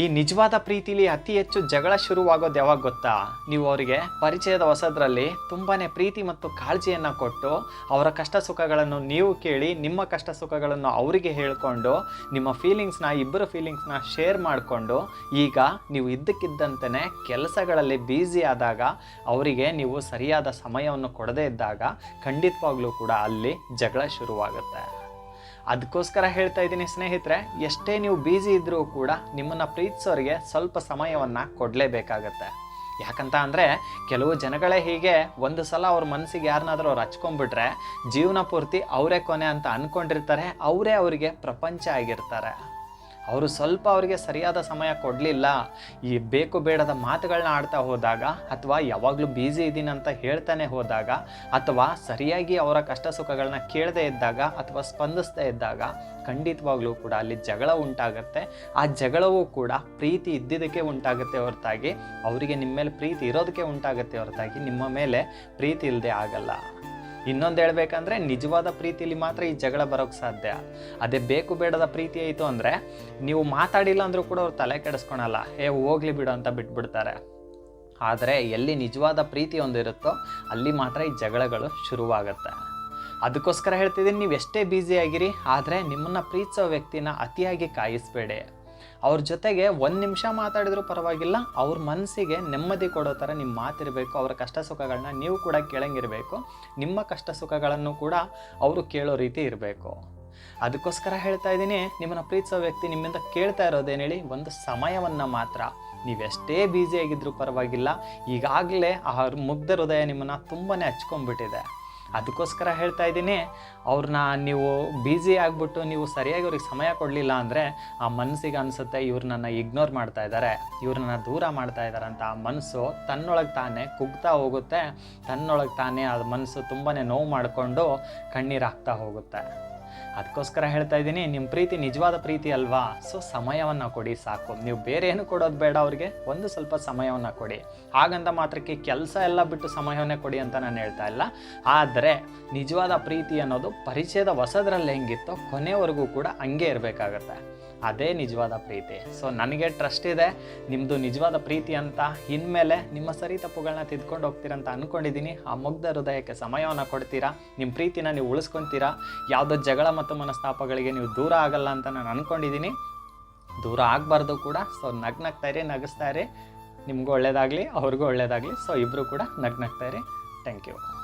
ಈ ನಿಜವಾದ ಪ್ರೀತಿಲಿ ಅತಿ ಹೆಚ್ಚು ಜಗಳ ಶುರುವಾಗೋದು ಯಾವಾಗ ಗೊತ್ತಾ? ನೀವು ಅವರಿಗೆ ಪರಿಚಯದ ಹೊಸದ್ರಲ್ಲಿ ತುಂಬಾ ಪ್ರೀತಿ ಮತ್ತು ಕಾಳಜಿಯನ್ನು ಕೊಟ್ಟು ಅವರ ಕಷ್ಟ ಸುಖಗಳನ್ನು ನೀವು ಕೇಳಿ, ನಿಮ್ಮ ಕಷ್ಟ ಸುಖಗಳನ್ನು ಅವರಿಗೆ ಹೇಳ್ಕೊಂಡು, ನಿಮ್ಮ ಫೀಲಿಂಗ್ಸ್ನ ಇಬ್ಬರ ಫೀಲಿಂಗ್ಸ್ನ ಶೇರ್ ಮಾಡಿಕೊಂಡು, ಈಗ ನೀವು ಇದ್ದಕ್ಕಿದ್ದಂತೆ ಕೆಲಸಗಳಲ್ಲಿ ಬ್ಯುಸಿ ಆದಾಗ ಅವರಿಗೆ ನೀವು ಸರಿಯಾದ ಸಮಯವನ್ನು ಕೊಡದೇ ಇದ್ದಾಗ ಖಂಡಿತವಾಗ್ಲೂ ಕೂಡ ಅಲ್ಲಿ ಜಗಳ ಶುರುವಾಗುತ್ತೆ. ಅದಕ್ಕೋಸ್ಕರ ಹೇಳ್ತಾ ಇದ್ದೀನಿ ಸ್ನೇಹಿತರೆ, ಎಷ್ಟೇ ನೀವು ಬ್ಯುಸಿ ಇದ್ದರೂ ಕೂಡ ನಿಮ್ಮನ್ನು ಪ್ರೀತಿಸೋರಿಗೆ ಸ್ವಲ್ಪ ಸಮಯವನ್ನು ಕೊಡಲೇಬೇಕಾಗತ್ತೆ. ಯಾಕಂತ ಅಂದರೆ ಕೆಲವು ಜನಗಳೇ ಹೀಗೆ ಒಂದು ಸಲ ಅವ್ರ ಮನಸ್ಸಿಗೆ ಯಾರನ್ನಾದರೂ ಅವ್ರು ಹಚ್ಕೊಂಡ್ಬಿಟ್ರೆ ಜೀವನ ಪೂರ್ತಿ ಅವರೇ ಕೊನೆ ಅಂತ ಅಂದ್ಕೊಂಡಿರ್ತಾರೆ ಅವರೇ ಅವರಿಗೆ ಪ್ರಪಂಚ ಆಗಿರ್ತಾರೆ. ಅವರು ಸ್ವಲ್ಪ ಅವರಿಗೆ ಸರಿಯಾದ ಸಮಯ ಕೊಡಲಿಲ್ಲ. ಈ ಬೇಕು ಬೇಡದ ಮಾತುಗಳನ್ನ ಆಡ್ತಾ ಹೋದಾಗ ಅಥವಾ ಯಾವಾಗಲೂ ಬ್ಯುಸಿ ಇದ್ದೀನಿ ಅಂತ ಹೇಳ್ತಾನೆ ಹೋದಾಗ ಅಥವಾ ಸರಿಯಾಗಿ ಅವರ ಕಷ್ಟ ಸುಖಗಳನ್ನ ಕೇಳದೇ ಇದ್ದಾಗ ಅಥವಾ ಸ್ಪಂದಿಸ್ತಾ ಇದ್ದಾಗ ಖಂಡಿತವಾಗ್ಲೂ ಕೂಡ ಅಲ್ಲಿ ಜಗಳ ಉಂಟಾಗುತ್ತೆ. ಆ ಜಗಳವೂ ಕೂಡ ಪ್ರೀತಿ ಇದ್ದಿದ್ದಕ್ಕೆ ಉಂಟಾಗುತ್ತೆ ಹೊರತಾಗಿ, ಅವರಿಗೆ ನಿಮ್ಮ ಮೇಲೆ ಪ್ರೀತಿ ಇರೋದಕ್ಕೆ ಉಂಟಾಗುತ್ತೆ ಹೊರತಾಗಿ ನಿಮ್ಮ ಮೇಲೆ ಪ್ರೀತಿ ಇಲ್ಲದೆ ಆಗಲ್ಲ. ಇನ್ನೊಂದು ಹೇಳ್ಬೇಕಂದ್ರೆ ನಿಜವಾದ ಪ್ರೀತಿಲಿ ಮಾತ್ರ ಈ ಜಗಳ ಬರೋಕ್ಕೆ ಸಾಧ್ಯ. ಅದೇ ಬೇಕು ಬೇಡದ ಪ್ರೀತಿ ಆಯಿತು ಅಂದರೆ ನೀವು ಮಾತಾಡಿಲ್ಲ ಅಂದರೂ ಕೂಡ ಅವ್ರು ತಲೆ ಕೆಡಿಸ್ಕೊಳಲ್ಲ. ಏ, ಹೋಗ್ಲಿ ಬಿಡು ಅಂತ ಬಿಟ್ಬಿಡ್ತಾರೆ. ಆದರೆ ಎಲ್ಲಿ ನಿಜವಾದ ಪ್ರೀತಿ ಒಂದಿರುತ್ತೋ ಅಲ್ಲಿ ಮಾತ್ರ ಈ ಜಗಳಗಳು ಶುರುವಾಗುತ್ತೆ. ಅದಕ್ಕೋಸ್ಕರ ಹೇಳ್ತಿದ್ದೀನಿ ನೀವು ಎಷ್ಟೇ ಬ್ಯುಸಿ ಆಗಿರಿ, ಆದರೆ ನಿಮ್ಮನ್ನು ಪ್ರೀತಿಸೋ ವ್ಯಕ್ತಿನ ಅತಿಯಾಗಿ ಕಾಯಿಸ್ಬೇಡಿ. ಅವ್ರ ಜೊತೆಗೆ ಒಂದು ನಿಮಿಷ ಮಾತಾಡಿದ್ರೂ ಪರವಾಗಿಲ್ಲ, ಅವ್ರ ಮನಸ್ಸಿಗೆ ನೆಮ್ಮದಿ ಕೊಡೋ ಥರ ನಿಮ್ಮ ಮಾತಿರಬೇಕು, ಅವರ ಕಷ್ಟ ಸುಖಗಳನ್ನ ನೀವು ಕೂಡ ಕೇಳಂಗಿರಬೇಕು, ನಿಮ್ಮ ಕಷ್ಟ ಸುಖಗಳನ್ನು ಕೂಡ ಅವರು ಕೇಳೋ ರೀತಿ ಇರಬೇಕು. ಅದಕ್ಕೋಸ್ಕರ ಹೇಳ್ತಾ ಇದ್ದೀನಿ, ನಿಮ್ಮನ್ನು ಪ್ರೀತಿಸೋ ವ್ಯಕ್ತಿ ನಿಮ್ಮಿಂದ ಕೇಳ್ತಾ ಇರೋದೇನು ಹೇಳಿ ಒಂದು ಸಮಯವನ್ನು ಮಾತ್ರ. ನೀವೆಷ್ಟೇ ಬ್ಯುಸಿ ಆಗಿದ್ರೂ ಪರವಾಗಿಲ್ಲ, ಈಗಾಗಲೇ ಆ ಮುಗ್ಧ ಹೃದಯ ನಿಮ್ಮನ್ನು ತುಂಬಾ ಹಚ್ಕೊಂಡ್ಬಿಟ್ಟಿದೆ. ಅದಕ್ಕೋಸ್ಕರ ಹೇಳ್ತಾ ಇದ್ದೀನಿ ಅವ್ರನ್ನ ನೀವು ಬ್ಯುಸಿ ಆಗಿಬಿಟ್ಟು ನೀವು ಸರಿಯಾಗಿ ಅವ್ರಿಗೆ ಸಮಯ ಕೊಡಲಿಲ್ಲ ಅಂದರೆ ಆ ಮನಸ್ಸಿಗೆ ಅನಿಸುತ್ತೆ ಇವ್ರು ನನ್ನ ಇಗ್ನೋರ್ ಮಾಡ್ತಾ ಇದ್ದಾರೆ ಇವ್ರನ್ನ ದೂರ ಮಾಡ್ತಾ ಇದ್ದಾರೆ ಅಂತ ಆ ಮನಸ್ಸು ತನ್ನೊಳಗೆ ತಾನೇ ಕುಗ್ತಾ ಹೋಗುತ್ತೆ, ತನ್ನೊಳಗೆ ತಾನೇ ಆ ಮನಸ್ಸು ತುಂಬಾ ನೋವು ಮಾಡಿಕೊಂಡು ಕಣ್ಣೀರು ಹಾಕ್ತಾ ಹೋಗುತ್ತೆ. ಅದಕ್ಕೋಸ್ಕರ ಹೇಳ್ತಾ ಇದ್ದೀನಿ ನಿಮ್ಮ ಪ್ರೀತಿ ನಿಜವಾದ ಪ್ರೀತಿ ಅಲ್ವಾ? ಸೊ ಸಮಯವನ್ನು ಕೊಡಿ ಸಾಕು. ನೀವು ಬೇರೆ ಏನು ಕೊಡೋದು ಬೇಡ ಅವ್ರಿಗೆ, ಒಂದು ಸ್ವಲ್ಪ ಸಮಯವನ್ನು ಕೊಡಿ. ಹಾಗಂತ ಮಾತ್ರಕ್ಕೆ ಕೆಲಸ ಎಲ್ಲ ಬಿಟ್ಟು ಸಮಯವನ್ನೇ ಕೊಡಿ ಅಂತ ನಾನು ಹೇಳ್ತಾ ಇಲ್ಲ. ಆದರೆ, ನಿಜವಾದ ಪ್ರೀತಿ ಅನ್ನೋದು ಪರಿಚಯದ ಹೊಸದ್ರಲ್ಲಿ ಹೆಂಗಿತ್ತೋ ಕೊನೆವರೆಗೂ ಕೂಡ ಹಂಗೆ ಇರಬೇಕಾಗತ್ತೆ. ಅದೇ ನಿಜವಾದ ಪ್ರೀತಿ. ಸೊ ನನಗೆ ಟ್ರಸ್ಟ್ ಇದೆ ನಿಮ್ಮದು ನಿಜವಾದ ಪ್ರೀತಿ ಅಂತ. ಇನ್ಮೇಲೆ ನಿಮ್ಮ ಸರಿ ತಪ್ಪುಗಳನ್ನ ತಿದ್ಕೊಂಡು ಹೋಗ್ತೀರಾ ಅಂತ ಅಂದ್ಕೊಂಡಿದ್ದೀನಿ ಆ ಮುಗ್ಧ ಹೃದಯಕ್ಕೆ ಸಮಯವನ್ನು ಕೊಡ್ತೀರಾ? ನಿಮ್ಮ ಪ್ರೀತಿನ ನೀವು ಉಳಿಸ್ಕೊತೀರಾ? ಯಾವುದೋ ಜಗಳ ಮತ್ತು ಮನಸ್ತಾಪಗಳಿಗೆ ನೀವು ದೂರ ಆಗಲ್ಲ ಅಂತ ನಾನು ಅಂದ್ಕೊಂಡಿದ್ದೀನಿ ದೂರ ಆಗಬಾರ್ದು ಕೂಡ. ಸೊ ನಗ್ನಗ್ತಾ ಇರಿ, ನಗಿಸ್ತಾ ಇರಿ. ನಿಮಗೂ ಒಳ್ಳೇದಾಗಲಿ, ಅವ್ರಿಗೂ ಒಳ್ಳೇದಾಗಲಿ. ಸೊ ಇಬ್ಬರು ಕೂಡ ನಗ್ನಗ್ತಾ ಇರಿ. Thank you